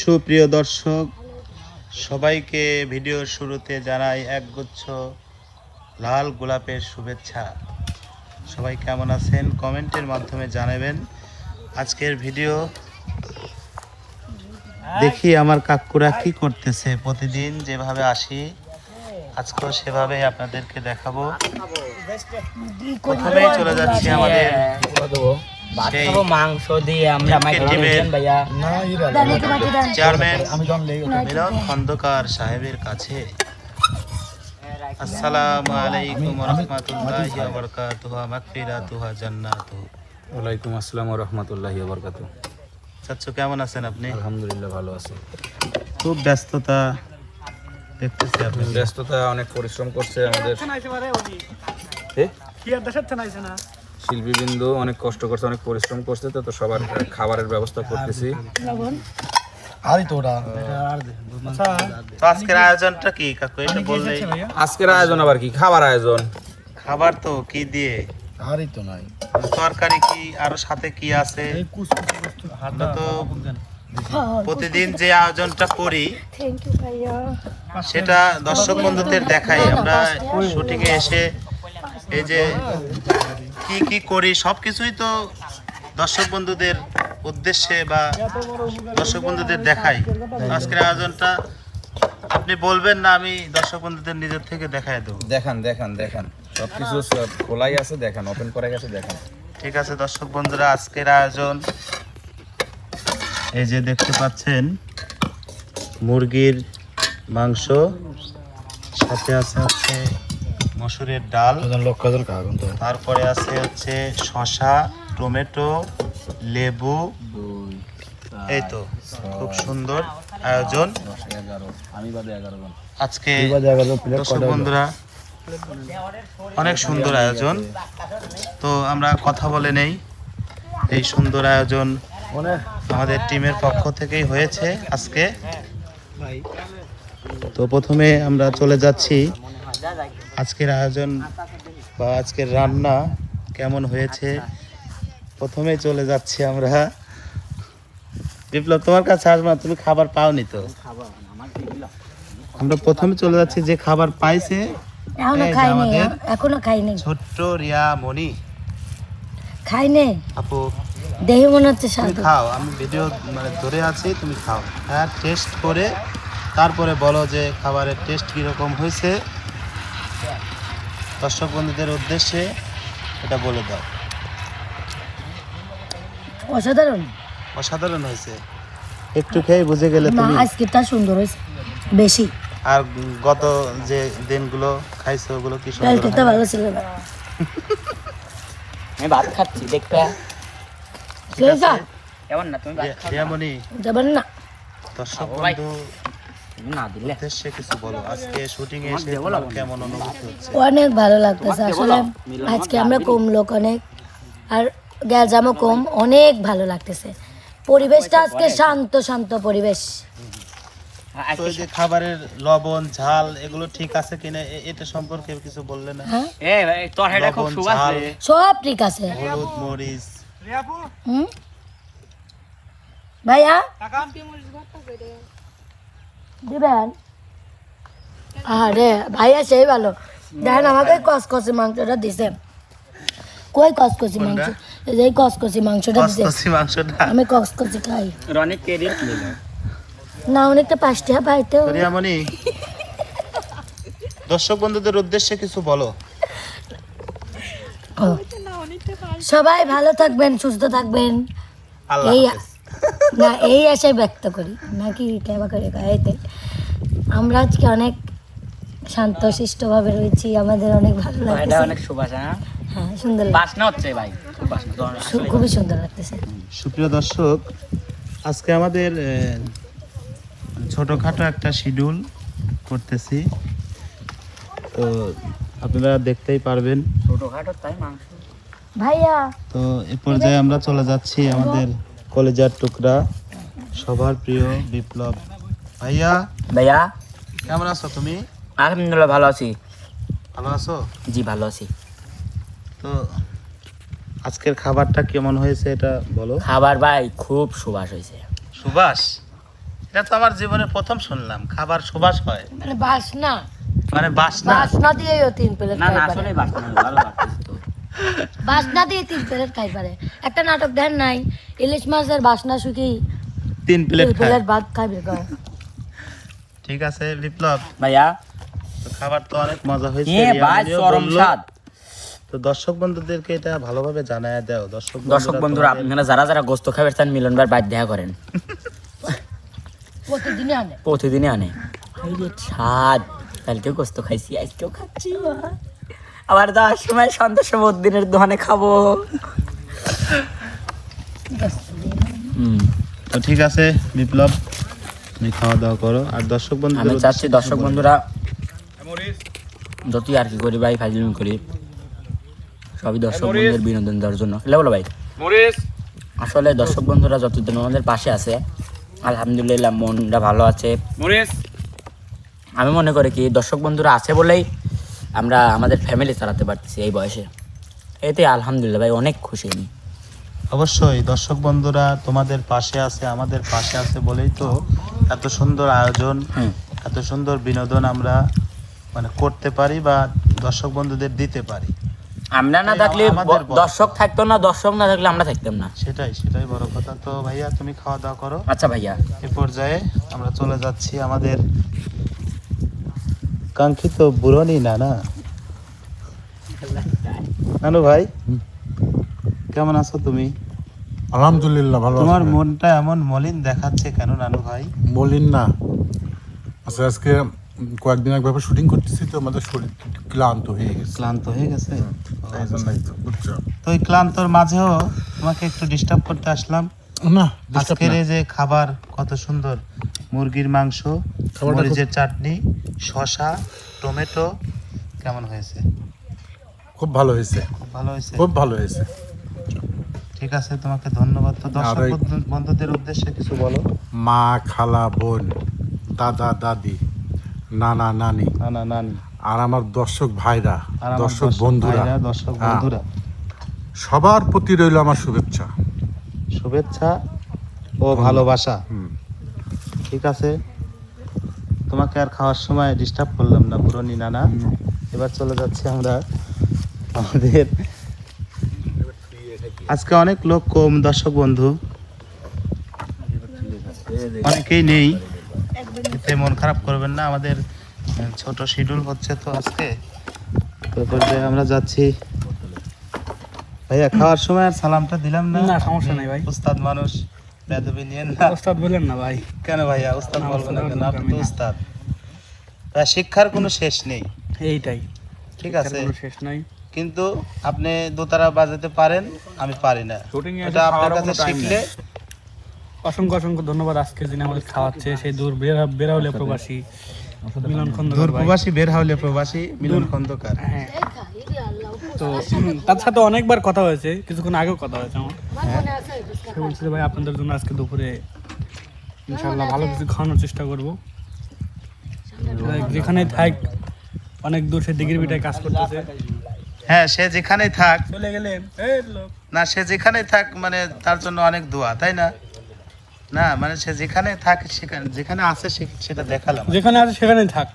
সুপ্রিয় দর্শক সবাইকে ভিডিওর শুরুতে জানাই একগুচ্ছ লাল গোলাপের শুভেচ্ছা। সবাই কেমন আছেন? কমেন্টের মাধ্যমে জানাবেন। আজকের ভিডিও দেখি আমার কাকুরা কি করতেছে প্রতিদিন যেভাবে আসি আজকেও সেভাবে আপনাদেরকে দেখাবো। প্রথমেই চলে যাচ্ছি আমাদের ভাত খাব মাংস দিয়ে আমরা ভাইয়া। চেয়ারম্যান মিলন খন্দকার সাহেবের কাছে। আসসালামু আলাইকুম রহমতুল্লাহি ওয়া বারাকাতুহু মাগফিরাতুহু জান্নাতুহু। ওয়ালাইকুম আসসালাম রহমতুল্লাহ বরকাত চাচ্চু কেমন আছেন আপনি? আলহামদুলিল্লাহ ভালো আছি। খুব ব্যস্ততা দেখতেছি আপনি ব্যস্ততা অনেক পরিশ্রম করছে আমাদের। এ? শিল্পীবৃন্দ অনেক কষ্ট করছে অনেক পরিশ্রম করছে তো তো সবার খাবারের ব্যবস্থা করতেছি। আজকের আয়োজনটা কি কাকু এটা বললেই? আজকের আয়োজন আবার কি? খাবার আয়োজন। খাবার তো কি দিয়ে? আরই তো নাই। তরকারি কি আরও সাথে কি আছে? তো প্রতিদিন যে আয়োজনটা করি থ্যাংক ইউ ভাইয়া। সেটা দর্শক বন্ধুদের দেখাই। আমরা শুটিং এ এসে এই যে কি কি করি সবকিছুই তো দর্শক বন্ধুদের উদ্দেশ্যে বা দর্শক বন্ধুদের দেখাই। আজকের আয়োজনটা আপনি বলবেন না আমি দর্শক বন্ধুদের নিজের থেকে দেখাই দেবো। দেখান দেখান দেখান। সবকিছু সব খোলাই আছে দেখান ওপেন করা গেছে দেখান। ঠিক আছে দর্শক বন্ধুরা আজকের আয়োজন এই যে দেখতে পাচ্ছেন মুরগির মাংস সাথে আছে হচ্ছে মসুরের ডাল। তারপরে আছে হচ্ছে শশা টমেটো লেবু। এই তো খুব সুন্দর আয়োজন। আজকে দর্শক বন্ধুরা অনেক সুন্দর আয়োজন। তো আমরা কথা বলে নেই এই সুন্দর আয়োজন আমাদের টিমের পক্ষ থেকেই হয়েছে আজকে। তো প্রথমে আমরা চলে যাচ্ছি আজকের আয়োজন বা আজকের রান্না কেমন হয়েছে? প্রথমে চলে যাচ্ছি আমরা। বিপ্লব তোমার কাছে আসবা তুমি খাবার পাওনি তো? আমরা প্রথমে চলে যাচ্ছি যে খাবার পাইছে এখনও খাইনি আমাদের এখনও খাইনি। ছোট্ট রিয়া মনি খাইনি? আপু দেহি মনে হচ্ছে খাও আমি ভিডিও মানে ধরে আছি তুমি খাও। হ্যাঁ টেস্ট করে তারপরে বলো যে খাবারের টেস্ট কীরকম হয়েছে। দর্শক বন্ধুদের উদ্দেশ্যে এটা বলে দাও। অসাধারণ। অসাধারণ হয়েছে। একটু খেয়ে বুঝে গেলে তুমি। আজকে তা সুন্দর হয়েছে। বেশি। আর গত যে দিনগুলো খাইছো ওগুলো কি সুন্দর কালকে তো ভালো ছিল না। আমি ভাত খাচ্ছি আছে। কেমন না তুমি ভাত যাবেন না। দর্শক বন্ধু না দিলে। উদ্দেশ্যে কিছু বলো। আজকে শুটিং এ এসে দেবো তোমার না। কেমন অনুভূতি হচ্ছে? অনেক ভালো লাগতেছে আসলে। আজকে আমরা কম লোক অনেক। আর গ্যাজামও কম। অনেক ভালো লাগতেছে। পরিবেশটা আজকে শান্ত শান্ত পরিবেশ। তো যে খাবারের লবণ ঝাল এগুলো ঠিক আছে কিনা? এটা সম্পর্কে কিছু বললে না? হ্যাঁ? এ তোর হেডে খুব সুবাস সব ঠিক আছে। হলুদ মরিচ। হুম? ভাইয়া? দিবেন? আরে ভাইয়া সেই ভালো। দেখেন আমাকে কসকসি মাংসটা দিছে কই কসকসি মাংস? এই যে কসকসি মাংসটা দিছে কসকসি মাংসটা। আমি কসকসি খাই। রনিক কে দিল না অনেকটা পাঁচটা পাইতে। রিয়ামণি দর্শক বন্ধুদের উদ্দেশ্যে কিছু বলো। সবাই ভালো থাকবেন সুস্থ থাকবেন। আল্লাহ। না এই আশায় ব্যক্ত করি। নাকি কেবা করে গাইতে আমরা আজকে অনেক শান্ত শিষ্টভাবে রয়েছি আমাদের অনেক ভালো এটা অনেক সুবাস হ্যাঁ? হ্যাঁ সুন্দর বাসনা হচ্ছে ভাই। খুব বাসনা খুবই সুন্দর লাগতেছে। সুপ্রিয় দর্শক আজকে আমাদের ছোটখাটো একটা শিডিউল করতেছি। তো আপনারা দেখতেই পারবেন। ছোটখাটো তাই মাংস। ভাইয়া। তো এ পর্যায়ে আমরা চলে যাচ্ছি আমাদের কলেজার টুকরা সবার প্রিয় বিপ্লব। ভাইয়া ভাইয়া? কেমন আছো তুমি? আলহামদুলিল্লাহ ভালো আছি। ভালো আছো? জি ভালো আছি। তো আজকের খাবারটা কেমন হয়েছে এটা বলো। খাবার ভাই খুব সুবাস হয়েছে। সুবাস? এটা তো আমার জীবনে প্রথম শুনলাম খাবার সুবাস হয়। মানে বাসনা। মানে বাসনা। বাসনা দিয়েও তিন প্লেট না না আসলে বাসনা না, ভালো বাসনা দিয়ে তিন প্লেট খাই পারে। একটা নাটক দেন নাই ইলিশ মাছের বাসনা শুকি তিন প্লেট খায়। প্লেট ভাত খাইবে ঠিক আছে বিপ্লব। ভাইয়া। তো খাবার তো অনেক মজা হয়েছে এ ভাই চরম স্বাদ। তো দর্শক বন্ধুদেরকে এটা ভালোভাবে জানায় দাও। দর্শক দর্শক বন্ধুরা আপনারা যারা যারা গোস্ত খাবার চান মিলন ভাই বাইর দেখা করেন। প্রতিদিনই আনে। প্রতিদিনই আনে। এই যে স্বাদ কালকেও গোস্ত খাইছি আজকেও খাচ্ছি। আবার যাওয়ার সময় সন্তোষ দিনের দোকানে খাব। হুম তো ঠিক আছে বিপ্লব তুমি খাওয়া দাওয়া করো। আর দর্শক বন্ধু আমি চাচ্ছি দর্শক বন্ধুরা যতই আর কি করি ভাই ফাইজলিমি করি সবই দর্শক বন্ধুদের বিনোদন দেওয়ার জন্য। বলো ভাই। আসলে দর্শক বন্ধুরা যতদিন আমাদের পাশে আছে আলহামদুলিল্লাহ মনটা ভালো আছে। আমি মনে করি কি দর্শক বন্ধুরা আছে বলেই আমরা আমাদের ফ্যামিলি চালাতে পারতেছি এই বয়সে। এতে আলহামদুলিল্লাহ ভাই অনেক খুশি আমি। অবশ্যই দর্শক বন্ধুরা তোমাদের পাশে আছে আমাদের পাশে আছে বলেই তো এত সুন্দর আয়োজন এত সুন্দর বিনোদন আমরা মানে করতে পারি বা দর্শক বন্ধুদের দিতে পারি। আমরা না থাকলে দর্শক থাকতো না দর্শক না থাকলে আমরা থাকতাম না। সেটাই সেটাই বড় কথা। তো ভাইয়া তুমি খাওয়া দাওয়া করো। আচ্ছা ভাইয়া। এ পর্যায়ে আমরা চলে যাচ্ছি আমাদের কাঙ্ক্ষিত বুড়নি না নানু ভাই কেমন আছো তুমি? আলহামদুলিল্লাহ ভালো তোমার মনটা এমন মলিন দেখাচ্ছে কেন নানু ভাই? বলিন না। আচ্ছা আজকে কয়েকদিন একভাবে শুটিং করতেছি তো আমাদের শরীর ক্লান্ত হয়ে গেছে। ক্লান্ত হয়ে গেছে? তো, বুঝছ? তো ওই ক্লান্তর মাঝেও তোমাকে একটু ডিস্টার্ব করতে আসলাম। না আজকের না। এই যে খাবার কত সুন্দর। মুরগির মাংস মরিচের চাটনি শসা টমেটো কেমন হয়েছে? খুব ভালো হয়েছে। খুব ভালো হয়েছে? খুব ভালো হয়েছে। ঠিক আছে তোমাকে ধন্যবাদ। তো দর্শক বন্ধুদের উদ্দেশ্যে কিছু বলো। মা খালা বোন দাদা দাদি নানা নানি না না নানি। আর আমার দর্শক ভাইরা দর্শক বন্ধুরা দর্শক হ্যাঁ। বন্ধুরা। সবার প্রতি রইল আমার শুভেচ্ছা। শুভেচ্ছা ও ভালোবাসা। ঠিক আছে? তোমাকে আর খাওয়ার সময় ডিস্টার্ব করলাম না পুরনি নানা। এবার চলে যাচ্ছি আমরা আমাদের আজকে অনেক লোক কম দর্শক বন্ধু। অনেকেই নেই। এতে মন খারাপ করবেন না আমাদের ছোট শিডিউল হচ্ছে তো আজকে। তো এ পর্যায়ে আমরা যাচ্ছি। ভাইয়া খাওয়ার সময় আর সালামটা দিলাম না? না, সমস্যা নেই ভাই। উস্তাদ মানুষ। বেদবি নিয়েন না। ওস্তাদ বলেন না ভাই। কেন ভাইয়া উস্তাদ না, না কেন আপনি তো আমি তা শিক্ষার কোনো শেষ নেই। এইটাই। ঠিক আছে। শেষ নাই। কিন্তু আপনি দোতারা বাজাতে পারেন আমি পারি না। এটা আপনার কাছে শিখলে অসংখ্য অসংখ্য ধন্যবাদ আজকে যিনি আমাদের খাওয়াচ্ছে। সেই দূর বেরা- বেরাউলে প্রবাসী। মিলন খন্দকার প্রবাসী বের হলে প্রবাসী মিলন খন্দকার। হ্যাঁ। তো তার সাথে অনেকবার কথা হয়েছে কিছুক্ষণ আগেও কথা হয়েছে আমার। সে বলছিল ভাই আপনাদের জন্য আজকে দুপুরে ইনশাল্লাহ ভালো কিছু খাওয়ানোর চেষ্টা করব। যেখানে থাক অনেক দূর সে ডিগ্রি বিটায় কাজ করতেছে। হ্যাঁ সে যেখানেই থাক চলে গেলে এই না সে যেখানেই থাক মানে তার জন্য অনেক দোয়া তাই না? না মানে সে যেখানে থাক সেখানে যেখানে আছে সে- সেটা দেখালাম। যেখানে আছে সেখানেই থাক।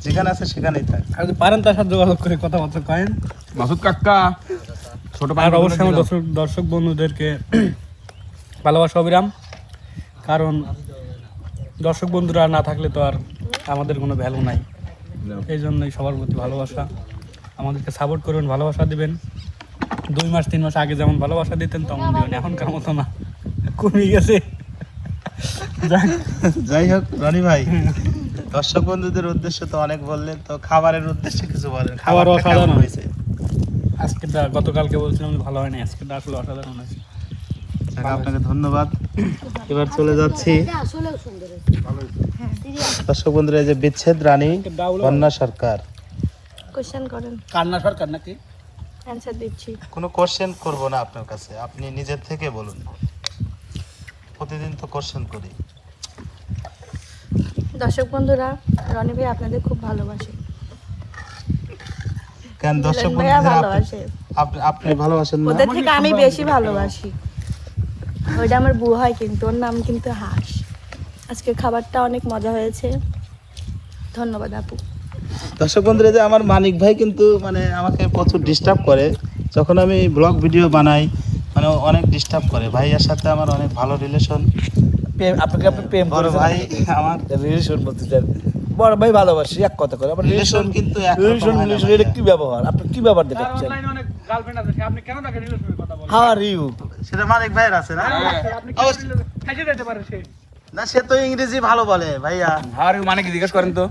যেখানে আছে সেখানেই থাক। আর যদি পারেন তার সাথে যোগাযোগ করে কথাবার্তা কয়েন। মাসুদ কাকা ছোট আর অবশ্যই আমার দর্শক দর্শক বন্ধুদেরকে ভালোবাসা অবিরাম। কারণ দর্শক বন্ধুরা না থাকলে তো আর আমাদের কোনো ভ্যালু নাই। এই জন্যই সবার প্রতি ভালোবাসা। আমাদেরকে সাপোর্ট করবেন ভালোবাসা দিবেন। দুই মাস তিন মাস আগে যেমন ভালোবাসা দিতেন তেমন দিবেন। এখনকার মতো না। কমে গেছে। যাই হোক রনি ভাই দর্শক বন্ধুদের উদ্দেশ্যে তো অনেক বললেন তো খাবারের উদ্দেশ্যে কিছু বলেন। খাবার অসাধারণ। হয়েছে? আজকেটা গতকালকে বলছিলাম ভালো হয়নি আজকেটা আসলে অসাধারণ আছে আপনাকে ধন্যবাদ। এবার চলে যাচ্ছি। দর্শক বন্ধুরা যে বিচ্ছেদ রানী কন্যা সরকার। কোশ্চেন করেন। কান্না সরকার নাকি? অ্যান্সার দিচ্ছি। কোনো কোশ্চেন করব না আপনার কাছে আপনি নিজের থেকে বলুন। প্রতিদিন তো কোশ্চেন করি। দর্শক বন্ধুরা রনি ভাই আপনাদের খুব ভালোবাসে। কেন দর্শক আপনি- ভালোবাসে। আপনি আপনি ভালোবাসেন না? ওদের থেকে আমি বেশি ভালোবাসি। ওইটা আমার বউ হয় কিন্তু ওর নাম কিন্তু হাঁস। আজকে খাবারটা অনেক মজা হয়েছে। ধন্যবাদ আপু। দর্শক বন্ধুরা যে আমার মানিক ভাই কিন্তু মানে আমাকে প্রচুর ডিস্টার্ব করে। যখন আমি ব্লগ ভিডিও বানাই মানে অনেক ডিস্টার্ব করে। ভাইয়ার সাথে আমার অনেক ভালো রিলেশন প্রেম আপনাকে আপনি প্রেম বড় ভাই আমার রিলেশন বলতে চান। বড় ভাই ভালোবাসি এক কথা করে। আমার রিলেশন কিন্তু রিলেশন রিলেশন। এটা কি ব্যবহার? আপনি কি ব্যবহার দেখাচ্ছেন? অনেক গার্লফ্রেন্ড আছে আপনি কেন তাকে রিলেশনের কথা বলেন? হাউ আর ইউ সেটা মানিক ভাইয়ের আছে না? আপনি অবশ্যই। খাইতে পারে সে? না সে তো ইংরেজি ভালো বলে ভাইয়া। আর মানে কি জিজ্ঞেস করেন তো?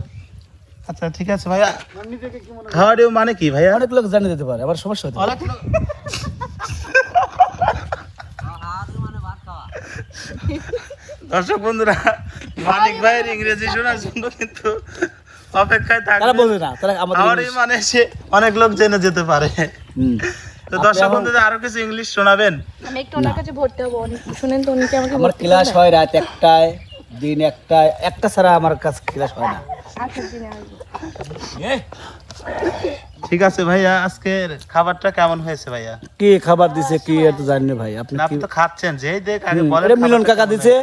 আচ্ছা ঠিক আছে ভাইয়া। ইউ মানে কি ভাইয়া? অনেক লোক জানে যেতে পারে আমার সমস্যা হতে পারে। দর্শক বন্ধুরা মানিক ভাইয়ের ইংরেজি শোনার জন্য কিন্তু অপেক্ষায় তারা বোঝে না তারা আমাদের মানে সে অনেক লোক জেনে যেতে পারে। তো দর্শক বন্ধুদের আরও কিছু ইংলিশ শোনাবেন। আমি একটু ওনার কাছে ভর্তি হব। অনেক শুনেন তো উনি কি আমাকে আমার ক্লাস হয় রাত একটায় দিন একটায়। একটা ছাড়া আমার কাছে ক্লাস হয় না। আচ্ছা ঠিক আছে ভাইয়া আজকের খাবারটা কেমন হয়েছে ভাইয়া? কি খাবার দিছে কি এটা জানি না ভাই। আপনি আপনি তো খাচ্ছেন যেই দেখ আগে বলেন মিলন কাকা দিছে।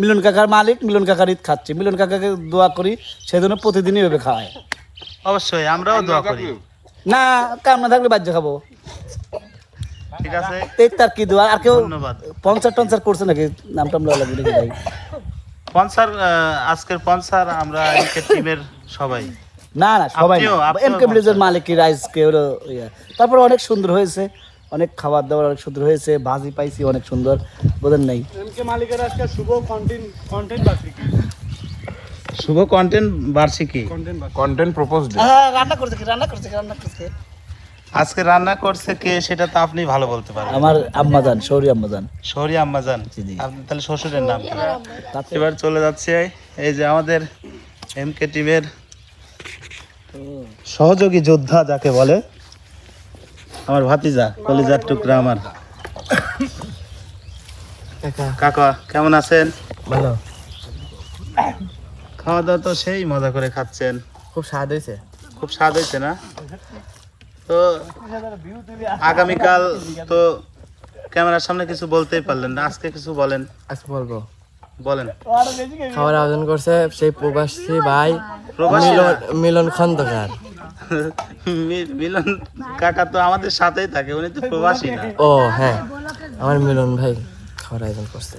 মিলন কাকার মালিক মিলন কাকার ঈদ খাচ্ছে। মিলন কাকাকে দোয়া করি সেজন্য প্রতিদিনই এভাবে খাওয়ায়। অবশ্যই আমরাও দোয়া করি। না কাম না থাকলে বাজ্য খাব। ঠিক আছে। কি দোয়া? আর কেউ ধন্যবাদ। পঞ্চার টঞ্চার করছে নাকি? নাম টাম লাগবে নাকি ভাই। স্পন্সর আজকের স্পন্সর আমরা এনকে টিমের সবাই। না না সবাই এম কে মালিক রাইস কে হলো তারপর অনেক সুন্দর হয়েছে। অনেক খাবার দাবার অনেক সুন্দর হয়েছে। ভাজি পাইছি অনেক সুন্দর। বোঝেন নাই। এমকে মালিকের আজকে শুভ কন্টেন্ট কন্টেন্ট বার্ষিকী শুভ কন্টেন্ট বার্ষিকী। কন্টেন্ট কন্টেন্ট প্রপোজ হ্যাঁ রান্না করছে কি রান্না করছে রান্না করছে আজকে রান্না করছে কে সেটা তো আপনি ভালো বলতে পারেন আমার আম্মাজান সৌরি আম্মাজান শহরি আম্মাজান জি, জি। আপনি তাহলে শ্বশুরের নাম। এবার চলে যাচ্ছে এই যে আমাদের এমকে টিমের সহযোগী যোদ্ধা যাকে বলে আমার ভাতিজা কলিজার টুকরা আমার। কাকা কেমন আছেন? ভালো। খাওয়া দাওয়া তো সেই মজা করে খাচ্ছেন। খুব স্বাদ হয়েছে। খুব স্বাদ হয়েছে না? তো আগামীকাল তো ক্যামেরার সামনে কিছু বলতেই পারলেন না। আজকে কিছু বলেন। আজকে বলব। বলেন। খাবার আয়োজন করছে সেই প্রবাসী ভাই প্রবাসী মিলন মিলন খন্দকার। মিলন কাকা তো আমাদের সাথেই থাকে উনি তো প্রবাসী না। ও হ্যাঁ। আমার মিলন ভাই খাবার আয়োজন করছে।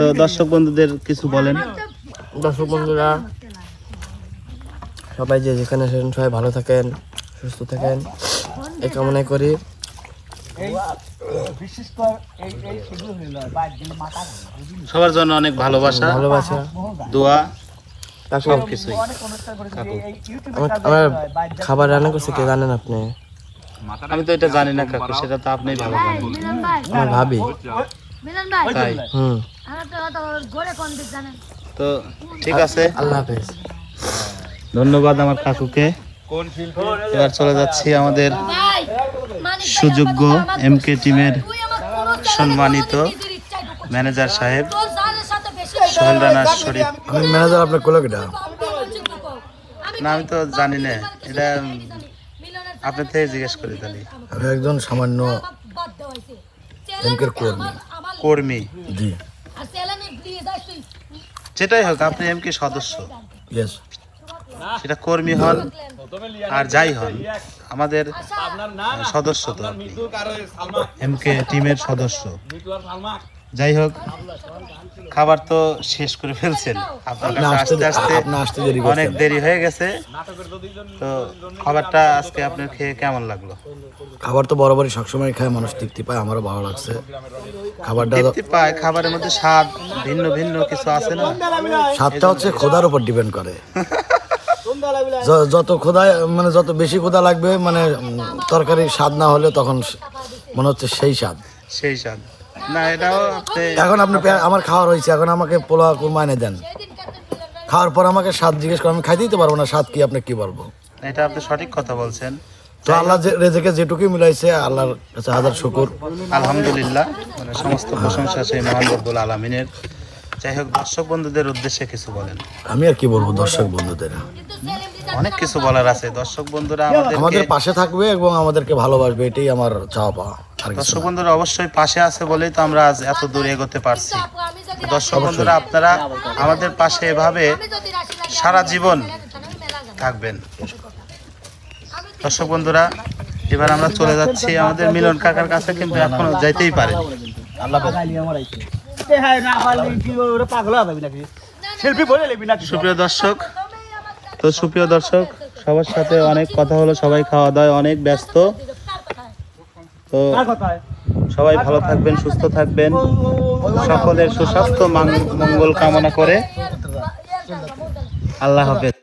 তো দর্শক বন্ধুদের কিছু বলেন। দর্শক বন্ধুরা সবাই যে যেখানে আছেন সবাই ভালো থাকেন সুস্থ থাকেন এই কামনাই করি। সবার জন্য অনেক ভালোবাসা ভালোবাসা দোয়া সব কিছুই। আমার খাবার রান্না করছে কে জানেন আপনি? আমি তো এটা জানি না কাকু সেটা তো আপনিই ভালো জানেন। আমার ভাবি। মিলন ভাই। তাই হুম। আমার তো অত কোন দিক জানেন তো ঠিক আছে। আল্লাহ হাফেজ। ধন্যবাদ আমার কাকুকে। এবার চলে যাচ্ছি আমাদের সুযোগ্য কথা এমকে টিমের সম্মানিত। ম্যানেজার সাহেব। সোহেল রানা শরীফ। আমি ম্যানেজার আপনার কোলাকিটা আমি না আমি তো জানি না। এটা আপনার থেকে জিজ্ঞেস করি তাহলে। আমি একজন সামান্য এমকের কর্মী। কর্মী। জি। যেটাই হোক আপনি এমকে সদস্য। সেটা কর্মী হন আর যাই হন আমাদের সদস্য তো আপনি। এমকে টিমের সদস্য। যাই হোক খাবার তো শেষ করে ফেলছেন। আপনার কাছে আসতে আসতে আপনি আসতে দেরি অনেক দেরি হয়ে গেছে। তো খাবারটা আজকে আপনার খেয়ে কেমন লাগল? খাবার তো বরাবরই সবসময় খায় মানুষ তৃপ্তি পায় আমারও ভালো লাগছে। খাবারটা তৃপ্তি পায় খাবারের মধ্যে স্বাদ ভিন্ন ভিন্ন কিছু আছে না? স্বাদটা হচ্ছে খোদার উপর ডিপেন্ড করে। য- যত খোদা মানে যত বেশি খোদা লাগবে মানে তরকারির স্বাদ না হলে তখন মনে হচ্ছে সেই স্বাদ। সেই স্বাদ। না এটাও এখন আপনি আমার খাওয়ার হয়েছে এখন আমাকে পোলা কুরমা এনে দেন। খাওয়ার পর আমাকে স্বাদ জিজ্ঞেস করে আমি খাই দিতে পারব না স্বাদ কি আপনি কি বলব? এটা আপনি সঠিক কথা বলছেন। তো আল্লাহ রেজেকে যেটুকুই মিলাইছে আল্লাহর কাছে হাজার শুকুর। আলহামদুলিল্লাহ মানে সমস্ত প্রশংসা সেই মহান রব্বুল আলমিনের। যাই হোক দর্শক বন্ধুদের উদ্দেশ্যে কিছু বলেন। আমি আর কি বলব দর্শক বন্ধুদের? অনেক কিছু বলার আছে। দর্শক বন্ধুরা আমাদের পাশে থাকবে এবং আমাদেরকে ভালোবাসবে এটাই আমার চাওয়া পাওয়া। দর্শক বন্ধুরা অবশ্যই পাশে আছে বলেই তো আমরা আজ এত দূর এগোতে পারছি দর্শক বন্ধুরা আপনারা আমাদের পাশে এভাবে সারা জীবন থাকবেন দর্শক বন্ধুরা এবার আমরা চলে যাচ্ছি আমাদের মিলন কাকার কাছে কিন্তু এখনও যাইতেই পারে সুপ্রিয় দর্শক তো সুপ্রিয় দর্শক সবার সাথে অনেক কথা হলো সবাই খাওয়া দাওয়ায় অনেক ব্যস্ত তো সবাই ভালো থাকবেন সুস্থ থাকবেন। সকলের সুস্বাস্থ্য মঙ্গল কামনা করে। আল্লাহ হাফেজ।